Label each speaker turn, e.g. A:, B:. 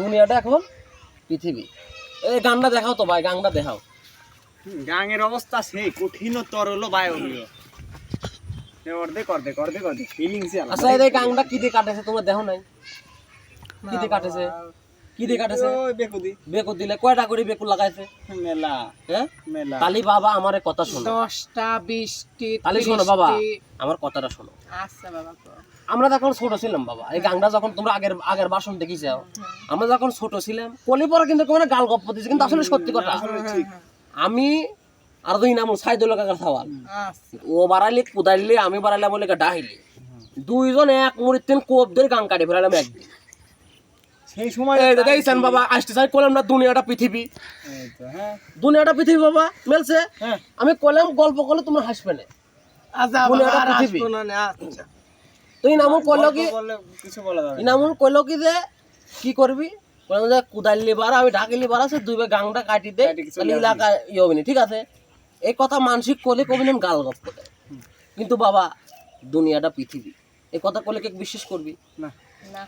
A: দুনিয়াটা এখন পৃথিবী। এই গানটা দেখাও তো ভাই গানটা দেখাও।
B: গাঙের অবস্থা সেই কঠিন তরল বায়বীয় অর্ধেক অর্ধেক অর্ধেক অর্ধেক ফিলিংস
A: আচ্ছা এই গানটা কি দিয়ে কাটেছে তোমরা দেখো নাই? কি দিয়ে কাটেছে? কি দিয়ে কাটেছে
B: বেকুদি
A: বেকুর দিলে কয়টা করে বেকুর লাগাইছে?
B: মেলা।
A: হ্যাঁ
B: মেলা।
A: তালি বাবা আমার কথা শোনো।
C: দশটা বিশটি
A: তালি শোনো বাবা আমার কথাটা শোনো।
C: আচ্ছা বাবা
A: আমরা যখন ছোট ছিলাম বাবা এই গানটা যখন তোমরা আগের আগের বাসন দেখিস আমরা যখন ছোট ছিলাম কলি পরে কিন্তু কোনো গাল গপ্প দিচ্ছে কিন্তু আসলে সত্যি কথা। আমি আর দুই নাম সাইদুল কাকার সাওয়াল।
C: আচ্ছা।
A: ও বাড়াইলে কুদাইলে আমি বাড়াইলে বলে ডাহিলি। দুইজন এক মুড়ির তিন কোপ ধরে গান কাটে ফেলালাম একদিন।
B: সেই সময়
A: বাবা আসতে চাই করলাম না দুনিয়াটা পৃথিবী।
B: হ্যাঁ।
A: দুনিয়াটা পৃথিবী বাবা মেলছে?
B: হ্যাঁ।
A: আমি কলাম গল্প করলে তোমরা হাসবে না।
C: আচ্ছা আর
A: পৃথিবী।
C: আচ্ছা।
A: কইলো কি। ইনামুর কি যে কি করবি? বললাম যে কুদাইলি বার আমি ঢাকিলি বার আছে দুই গাংটা কাটি দে তাহলে। এলাকা ইয়ে হবে ঠিক আছে? এই কথা মানসিক করলে কবি নাম গাল গপ করে। কিন্তু বাবা দুনিয়াটা পৃথিবী। এই কথা কলে কে বিশ্বাস করবি?
B: না।
C: না।